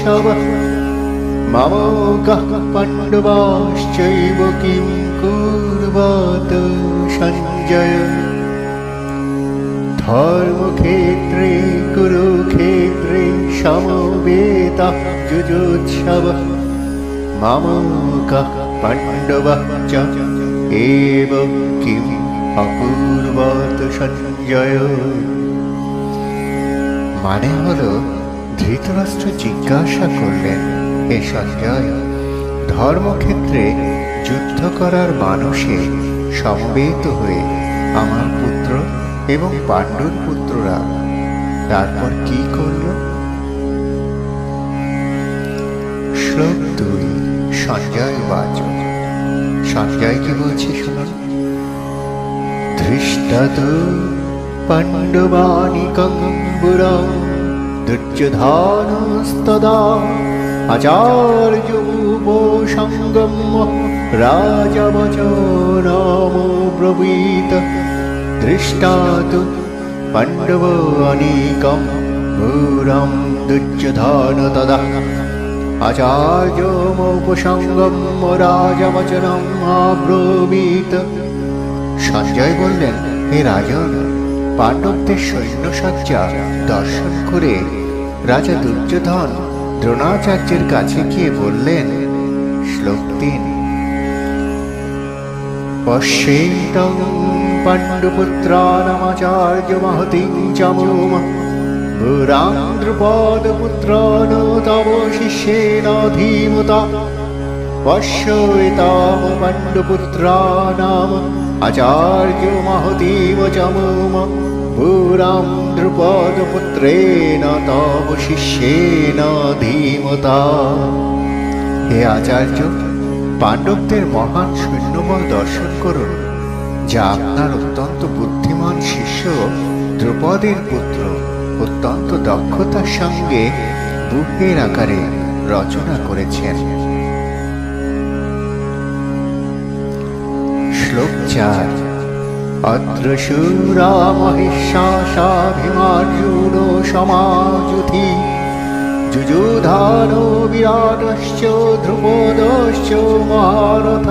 যুজোৎসব মম কः পাণ্ডবাশ্চৈব king কুর্বত Sanjay ধর্মক্ষেত্রে কুরুক্ষেত্রে সমবেতः যুজোৎসব মম কः পাণ্ডবः চ এব Kim অকুর্বত Sanjay মানে হলো ধৃতরাষ্ট্র জিজ্ঞাসা করলেন, হে সঞ্জয়, ধর্মক্ষেত্রে যুদ্ধ করার মানুষে সমবেত হয়ে আমার পুত্র এবং পাণ্ডুর পুত্ররা তারপর কি করল? শ্লোক দুই, সঞ্জয় বাচ সঞ্জয় কি বলছে শুনুন ধৃষ্টত আচার্যুপসঙ্গম রাজবচনম ব্রবীত দৃষ্টাত পাণ্ডবানিকম বুরম দুর্যোধন তদা আচার্যমোপসঙ্গম রাজবচনম সঞ্জয় বললেন হে রাজন পাণ্ডবদের সৈন্য সজ্জা দর্শন করে রাজা দুর্যোধন দ্রোণাচার্যের কাছে গিয়ে বললেন, শ্লোক তিন। পশ্যেতং পাণ্ডুপুত্রানামাচার্য মহতিং চমুম। ভূরান্দ্রপদপুত্রান তব শিষ্যেন ধীমতা পশ্যেতাম পাণ্ডুপুত্রানাম আচার্য মহতিম চমুম। ভূরাম দ্রুপদপুত্রেণ তব শিষ্যেন ধীমতা। হে আচার্য, পাণ্ডবদের মহান সৈন্যবল দর্শন করুন, যা আপনার অত্যন্ত বুদ্ধিমান শিষ্য দ্রুপদের পুত্র অত্যন্ত দক্ষতার সঙ্গে বুকের আকারে রচনা করেছেন। শ্লোক চার। অত্র শূরা মহিষাসাভিমার্জুন সমাজুধি যুযুধানো বিরাটশ্চ ধ্রুপদশ্চ মহারথ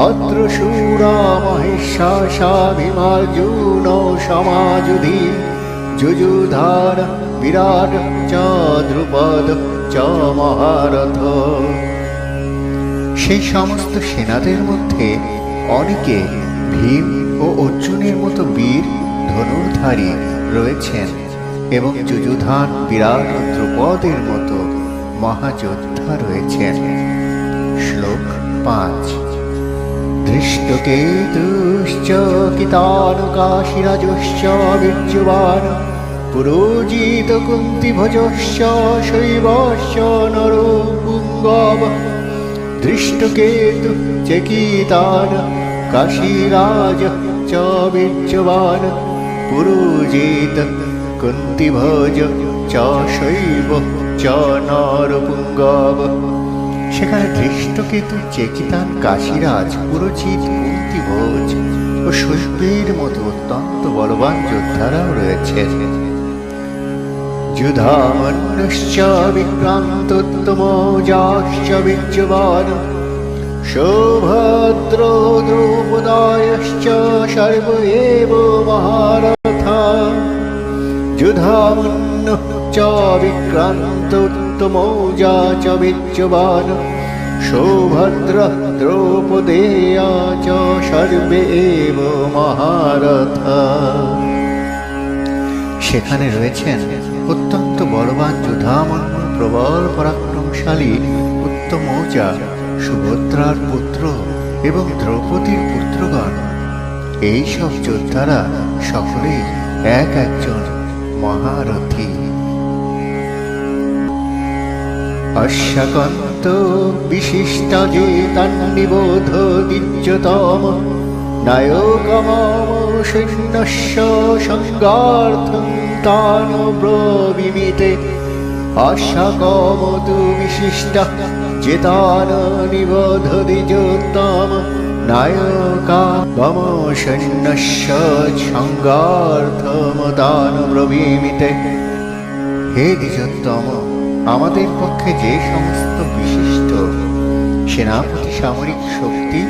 অত্র শূরা মহিষাসাভিমার্জুন সমাজুধি যুযুধান বিরাট চ ধ্রুপদ চ মহারথ সেই সমস্ত সেনাদের মধ্যে অনেকে ভীম ও অর্জুনের মতো বীর ধনুর্ধারী রয়েছেন এবং যুযুধান বিরাট দ্রুপদের মতো মহাযোদ্ধা রয়েছেন। শ্লোক পাঁচ। ধৃষ্টকেতুশ্চ কিতানুকাশিরাজশ্চ বীর্যবান পুরোজিত কুন্তিভজশ্চ শৈবশ্চ নরপুঙ্গব দৃষ্টকেতু চকিতান কাশীরাজ চ বীর্যবান পুরোজিত কুন্তিভোজ চ শৈব চ নরপুঙ্গব সেখানে দৃষ্টকেতু চেকিতান কাশীরাজ পুরোজিত কুন্তিভোজ ও শৈবের মতো অত্যন্ত বলবান যোদ্ধারাও রয়েছেন যুধামন্যশ্চ বিক্রান্তোত্তমৌজাশ্চ বিজ্যবান সৌভদ্র দ্রৌপদায়শ্চ সর্ব এব মহারথা যুধামন্য চ বিক্রান্তোত্তমৌজা চ বিজ্যবান সৌভদ্র দ্রৌপদেয়া চ সর্বে এব মহারথা সেখানে রয়েছেন অত্যন্ত বলবান যোধামন্য প্রবল পরাক্রমশালী উত্তমৌজা সুভদ্রার পুত্র এবং দ্রৌপদীর পুত্রগণ। এই সব যোদ্ধারা সকলেই এক একজন মহারথী। অশ্বকন্ত বিশিষ্ট যে তন্নিবোধ দিজ্যতম নায়কমম সৈন্যস্য সঙ্গার্থং তান ব্রবিমিতে অশ্বকম তু বিশিষ্ট চেতান নিবোধ দিযোত্তম নায়কা মম তান হে দ্বিজোত্তম, আমাদের পক্ষে যে সমস্ত বিশিষ্ট সেনাপতি সামরিক শক্তি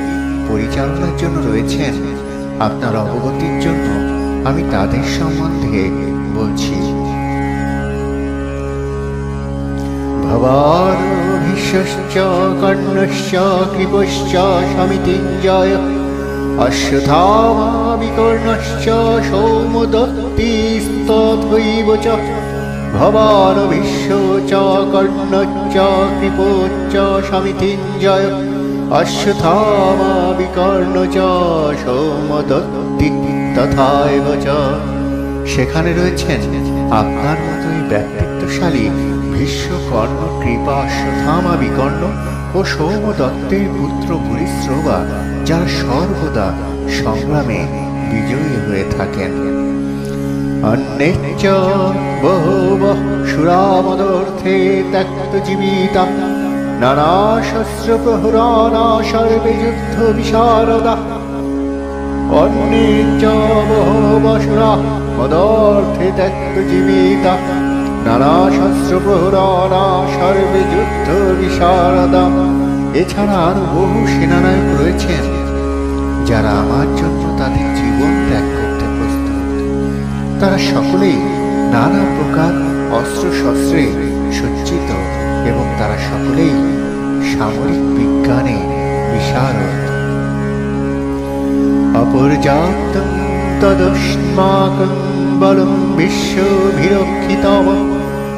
পরিচালনার জন্য রয়েছেন, আপনার অবগতির জন্য আমি তাদের সম্বন্ধে বলছি। ভবান ভীষ্মশ্চ কর্ণশ্চ কৃপশ্চ সমিতিঞ্জয়। অশ্বথামা বিকর্ণশ্চ সৌমদত্তিস্তথৈব চ। ভবান ভীষ্ম চ কর্ণশ্চ কৃপশ্চ সমিতিঞ্জয়। অশ্বথামা বিকর্ণ চ সৌমদত্তি তথাইব চ। সেখানে রয়েছেন আপনার মতোই ব্যক্তিত্বশালী ভীষ্মকর্ণ কৃপা বিকর্ণ ও সৌম দত্তের পুত্র ভূরিশ্রবা যারা সর্বদা সংগ্রামে বিজয়ী হয়ে থাকেন। অন্যেচ্চ বহব সুরামদর্থে ত্যক্ত জীবিতা নানা শস্ত্র প্রহরানা সর্বে যুদ্ধ বিশারদা। অন্যেচ্চ বহবসুরা মদর্থে ত্যক্ত জীবিতা নানা শস্ত্র প্রহরানা সর্বে যুদ্ধ বিশারদা এছাড়া আরও বহু সেনানায়ক রয়েছেন, যারা আমার জন্য তাদের জীবন ত্যাগ করতে প্রস্তুত। তারা সকলেই নানা প্রকার অস্ত্র শস্ত্রে সজ্জিত এবং তারা সকলেই সামরিক বিজ্ঞানে বিশারদ। অপর্যাপ্তম তদস্মাকং বলম বিশ্বভিরক্ষিতম।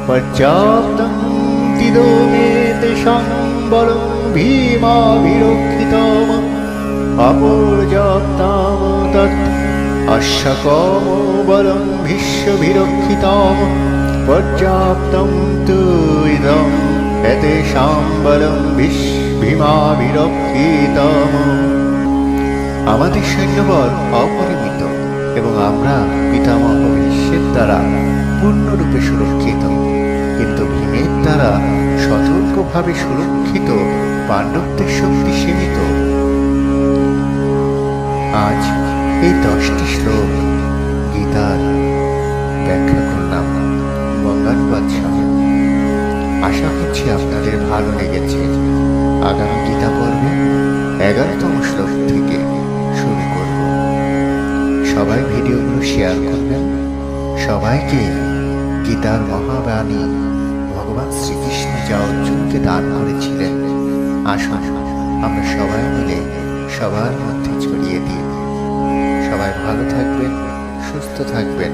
পর্যাপ্তম তিদো মে তেষাং বলম ভীমাভিরক্ষিতম। অপর্যাপ্তম তৎ অশ্বকম বলম বিশ্বভিরক্ষিতম পর্যাপ্তম তু ইদম এতেষাং বিশ- ভীমাভিরক্ষিতম আমাদের সৈন্যবল অপরিমিত এবং আমরা পিতামহ ভীষ্মের দ্বারা পূর্ণরূপে সুরক্ষিত। দ্বারা সতর্কভাবে সুরক্ষিত পাণ্ডবদের শক্তি সীমিত। আজ এই দশটি শ্লোক গীতার ব্যাখ্যা করলাম। বঙ্গানুবাদ আশা করছি আপনাদের ভালো লেগেছে। আগামী গীতা পর্বে এগারোতম শ্লোক থেকে শুরু করব। সবাই ভিডিওগুলো শেয়ার করবেন। সবাইকে গীতার মহাবাণী ভগবান শ্রীকৃষ্ণ যা অর্জুনকে দান করেছিলেন। আসুন, আমরা সবাই মিলে সবার মধ্যে ছড়িয়ে দিই। সবাই ভালো থাকবেন, সুস্থ থাকবেন।